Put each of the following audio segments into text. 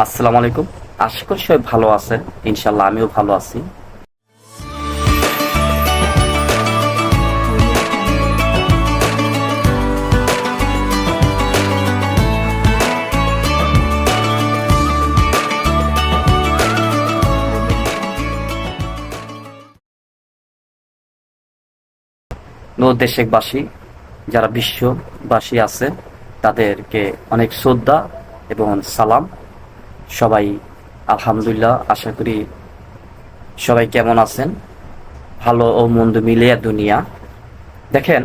আসসালামু আলাইকুম। আশা করি সবাই ভালো আছেন। ইনশাল্লাহ আমিও ভালো আছি। দেশবাসী যারা বিশ্ববাসী আছে, তাদেরকে অনেক শ্রদ্ধা এবং সালাম। সবাই আলহামদুলিল্লাহ আশা করি সবাই কেমন আছেন? ভালো ও মন্দ মিলিয়া দুনিয়া। দেখেন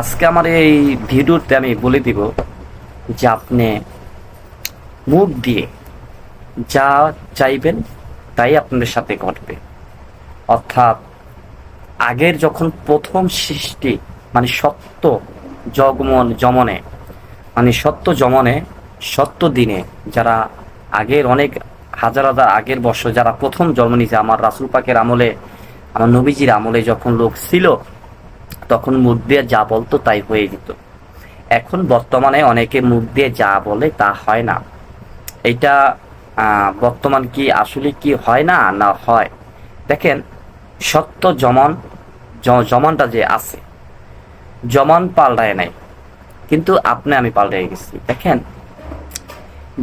আজকে আমার এই ভিডিওতে আমি বলে দিব যে আপনি মুখ দিয়ে যা চাইবেন তাই আপনাদের সাথে ঘটবে। অর্থাৎ আগের যখন প্রথম সৃষ্টি মানে সত্য জগমন জমনে মানে সত্য জমনে সত্য দিনে যারা আগের অনেক হাজার হাজার আগের বছর যারা প্রথম জন্ম নিয়েছে, আমার রাসুল পাকের আমলে, আমার নবীজির আমলে যখন লোক ছিল, তখন মুখ দিয়ে যা বলতো তাই হয়ে যেত। এখন বর্তমানে অনেকে মুখ দিয়ে যা বলে তা হয় না। এটা বর্তমান কি আসলে কি হয় না না হয়? দেখেন, সত্য জমন জমনটা যে আছে জমান পাল্টায় নাই। কিন্তু আপনি আমি পাল্টে গেছি। দেখেন,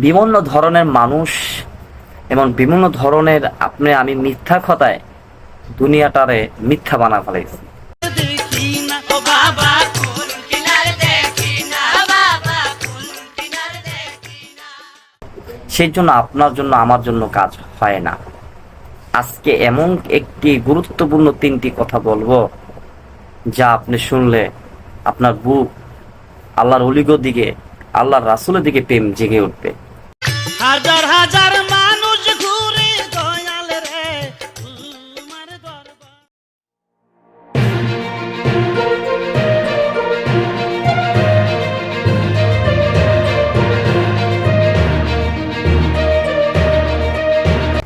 বিভিন্ন ধরনের মানুষ এবং বিভিন্ন ধরনের আপনি আমি মিথ্যা কথায় দুনিয়াটারে মিথ্যা বানা ফেলাইছি। দেখি না ও বাবা ফুল কিনার দেখি না বাবা ফুল কিনার দেখি না সেই জন্য আপনার জন্য, আমার জন্য কাজ হয় না। আজকে এমন একটি গুরুত্বপূর্ণ তিনটি কথা বলব, যা আপনি শুনলে আপনার বুক আল্লাহর অলিগর দিকে আল্লাহর রাসুলের দিকে প্রেম জেগে উঠবে। হাজার হাজার মানুষ ঘুরে দয়াল রে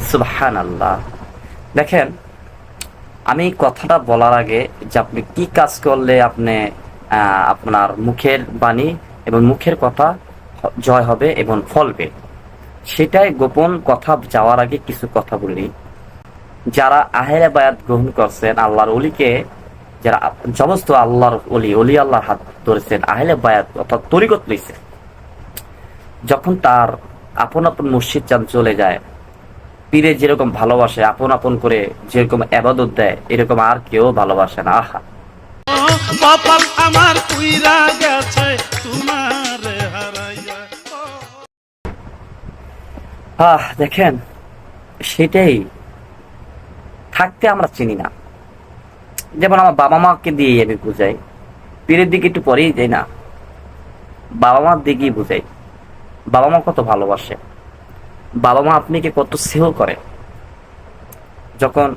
সুবহান আল্লাহ দেখেন আমি কথাটা বলার আগে যে আপনি কি কাজ করলে আপনি আপনার মুখের বাণী এবং মুখের কথা জয় হবে এবং ফলবে। সেটাই গোপন কথা যাওয়ার আগে কিছু কথা বলি। যারা আহেরা বায়াত গ্রহণ করছেন, আল্লাহর অলিকে যারা সমস্ত আল্লাহর অলি অলি আল্লাহর হাত ধরেছেন, আহলে বায়াত অর্থাৎ তরিকত লইছে যখন তার আপন আপন মসজিদ চান চলে যায়, পীরে যেরকম ভালোবাসে, আপন আপন করে যেরকম আবাদত দেয়, এরকম আর কেউ ভালোবাসে না। আহা! কপাল আমার পুইরা গেছে, তোমার হারাইয়া। আহ, দেখেন, সেটাই। থাকতে আমরা চিনি না। যেমন আমার বাবা মাকে দিয়ে আমি বুঝাই। পীরের দিকে একটু পরেই যাই না। বাবা মার দিকেই বুঝাই। বাবা মা কত ভালোবাসে। বাবা মা আপনাকে কত স্নেহ করে। যখন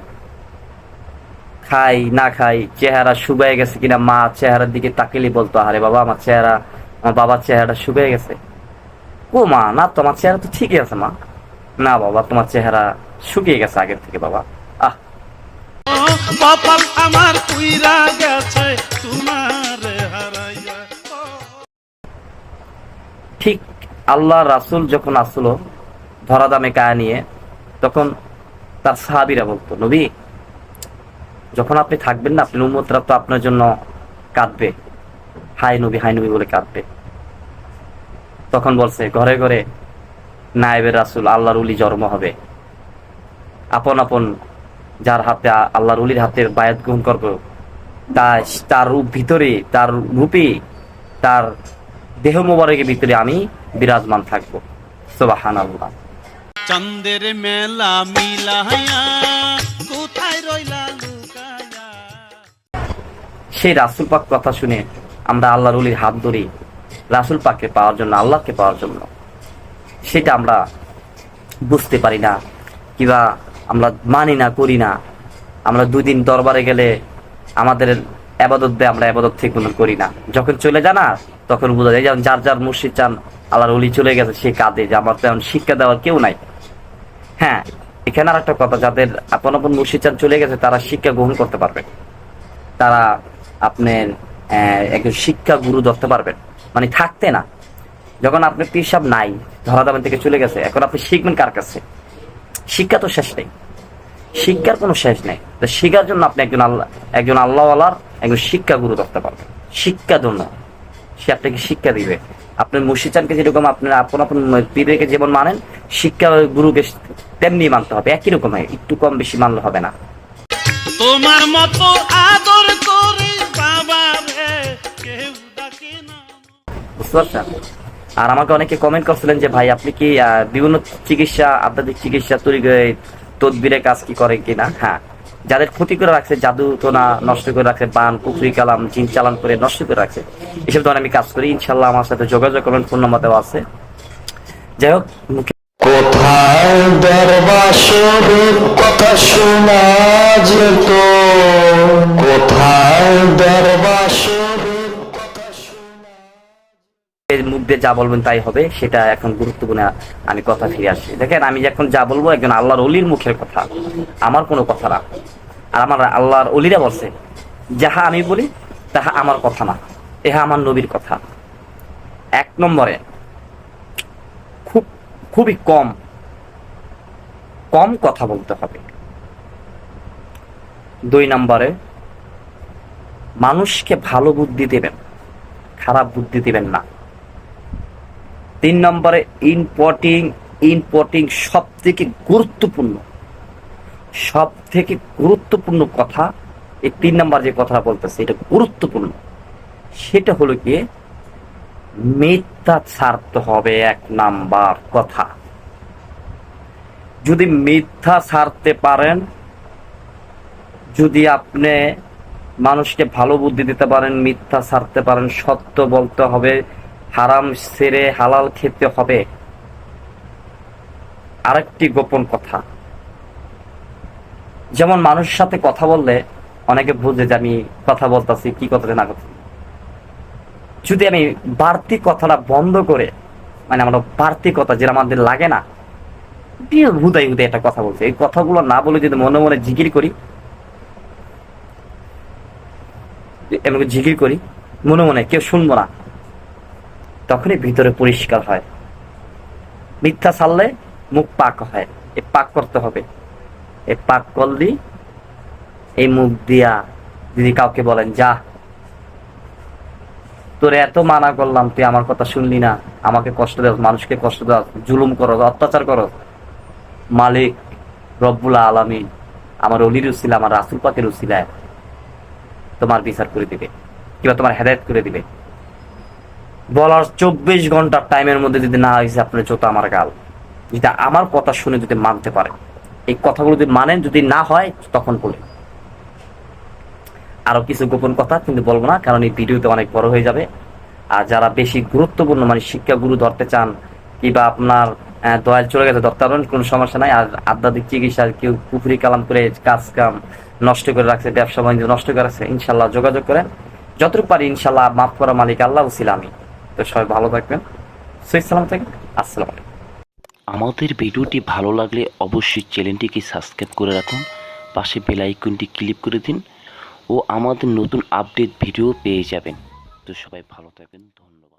খাই না খাই চেহারা শুকায় গেছে কিনা মা চেহারার দিকে তাকিলে বলতো আরে বাবা আমার চেহারা আমার বাবার চেহারাটা শুকিয়ে গেছে। ও মা না তোমার চেহারা তো ঠিকই আছে মা। না বাবা তোমার চেহারা শুকিয়ে গেছে আগের থেকে বাবা। আহ। কপাল আমার পুইরা গেছে তোমার হারাইয়া। ঠিক আল্লাহ রাসুল যখন আসলো ধরা দামে কায়া নিয়ে তখন তার সাহাবিরা বলতো নবী যখন আপনি থাকবেন না, আপনি উম্মতরা তো আপনার জন্য কাঁদবে। হাই নবী হাই নবী বলে কাঁদবে। তখন বলছে, ঘরে ঘরে নায়েবের রাসুল আল্লাহর উলি জন্ম হবে। আপন আপন যার হাতে আ- আল্লাহর উলির হাতের বায়াত গ্রহণ করব তা তার রূপ ভিতরে, তার রূপে, তার দেহ মোবারকের ভিতরে আমি বিরাজমান থাকব। সোবাহান আল্লাহ চন্দের মেলা মিলাইয়া সেই রাসুল পাক কথা শুনে আমরা আল্লাহর উলির হাত ধরি রাসুল পাককে পাওয়ার জন্য, আল্লাহকে পাওয়ার জন্য। সেটা আমরা বুঝতে পারি না, কিবা আমরা মানি না, করি না। আমরা দুদিন দরবারে গেলে আমাদের আবাদত দেয় আমরা আবাদত ঠিক মতন করি না। যখন চলে যায় না, তখন বোঝা যায় যেমন যার যার মুর্শিদ চান, আল্লাহর উলি চলে গেছে, সে কাঁদে যে আমার তেমন শিক্ষা দেওয়ার কেউ নাই। হ্যাঁ এখানে আর একটা কথা, যাদের আপন আপন মুর্শিদ চান চলে গেছে, তারা শিক্ষা গ্রহণ করতে পারবে। তারা আপনার একজন শিক্ষা গুরু ধরতে পারবেন। মানে থাকতে না। যখন আপনার পিসাব নাই ধরাধামেন থেকে চলে গেছে, এখন আপনি শিখবেন কার কাছে? শিক্ষা তো শেষ নেই। শিক্ষার কোনো শেষ নেই। শিক্ষার জন্য আপনি একজন আল্লাহ, একজন আল্লাহওয়ালার, একজন শিক্ষা গুরু ধরতে পারবেন। শিক্ষা জন্য। সে আপনাকে শিক্ষা দিবে। আপনার মুর্শিদানকে যেরকম আপনার আপন আপন পীরকে যেমন মানেন, শিক্ষা গুরুকে তেমনি মানতে হবে। একই রকম একটু কম বেশি মানলে হবে না। তোমার মতো আদর আর আমাকে অনেকে কমেন্ট করছিলেন যে, ভাই, আপনি কি বিভিন্ন চিকিৎসা, আধ্যাত্মিক চিকিৎসা তৈরি তদবিরের কাজ কি কিনা? হ্যাঁ যাদের ক্ষতি করে রাখছে, জাদু নষ্ট করে রাখছে, বান পুকুরি কালাম চালান করে নষ্ট করে রাখছে, এসব ধরনের আমি কাজ করি। ইনশাল্লাহ আমার সাথে যোগাযোগ করবেন আছে। যাই হোক কোথায় কথা শোনা যেত? কোথায় দিয়ে যা বলবেন তাই হবে, সেটা এখন গুরুত্বপূর্ণ আমি কথা ফিরে আসছি। দেখেন, আমি এখন যা বলব একজন আল্লাহর অলির মুখের কথা, আমার কোনো কথা না। আর আমার আল্লাহর অলিরা বলছে, যাহা আমি বলি, তাহা আমার কথা না। এহা আমার নবীর কথা। এক নম্বরে, খুব, খুবই কম কম কথা বলতে হবে। দুই নম্বরে, মানুষকে ভালো বুদ্ধি দেবেন, খারাপ বুদ্ধি দিবেন না। তিন নম্বরে ইম্পর্টিং ইম্পর্টিং সব থেকে গুরুত্বপূর্ণ সব থেকে গুরুত্বপূর্ণ কথা, এই তিন নম্বর যে কথা বলতেছে, এটা গুরুত্বপূর্ণ। সেটা হলো কি মিথ্যা ছাড়তে হবে এক নাম্বার কথা। যদি মিথ্যা ছাড়তে পারেন, যদি আপনি মানুষকে ভালো বুদ্ধি দিতে পারেন মিথ্যা ছাড়তে পারেন, সত্য বলতে হবে হারাম ছেড়ে হালাল খেতে হবে। আরেকটি গোপন কথা। যেমন মানুষের সাথে কথা বললে অনেকে বুঝে যে আমি কথা বলতেছি, কি কথা না কথা যদি আমি বাড়তি কথাটা বন্ধ করে মানে আমরা বাড়তি কথা যেটা আমাদের লাগে না হুদাই হুদাই একটা কথা বলছে। এই কথাগুলো না বলে যদি মনে মনে জিকির করি এমন জিকির করি, মনে মনে কেউ শুনব না। তখনই ভিতরে পরিষ্কার হয়। মিথ্যা ছাড়লে মুখ পাক হয়। এ পাক করতে হবে। এ পাক করলি, এই মুখ দিয়া যদি কাউকে বলেন, যা, তোরে এত মানা করলাম, তুই আমার কথা শুনলি না, আমাকে কষ্ট দেওয়া মানুষকে কষ্ট দেওয়া জুলুম করো অত্যাচার করো মালিক রব্বুল আলমী আমার অলির উসিলা আমার রাসুল পাকের তোমার বিচার করে দিবে, কিংবা তোমার হেদায়ত করে দিবে। বলার চব্বিশ ঘণ্টার টাইমের মধ্যে যদি না হয়েছে আপনার চোতা আমার গাল। যদি আমার কথা শুনে যদি মানতে পারে। এই কথাগুলো যদি মানেন, যদি না হয়, তখন বলে। আরও কিছু গোপন কথা কিন্তু বলব না, কারণ এই ভিডিওতে অনেক বড় হয়ে যাবে। আর যারা বেশি গুরুত্বপূর্ণ মানে শিক্ষা গুরু ধরতে চান, কিংবা আপনার দয়াল চলে গেছে, ধরতে পারবেন, কোনো সমস্যা নাই। আর আধ্যাত্মিক চিকিৎসা, কেউ পুকুরি কালাম করে কাজ, কাম নষ্ট করে রাখছে, ব্যবসা বাণিজ্য নষ্ট করে রাখছে, ইনশাল্লাহ যোগাযোগ করেন। যতটুকু পারি, ইনশাল্লাহ মাফ করা মালিক, আল্লাহ ছিল আমি তো সবাই ভালো থাকবেন। সৈয়দ সালাম থাকবেন। আসসালাম আমাদের ভিডিওটি ভালো লাগলে অবশ্যই চ্যানেলটিকে সাবস্ক্রাইব করে রাখুন, পাশে বেল আইকনটি ক্লিক করে দিন ও আমাদের নতুন আপডেট ভিডিও পেয়ে যাবেন। তো সবাই ভালো থাকবেন, ধন্যবাদ।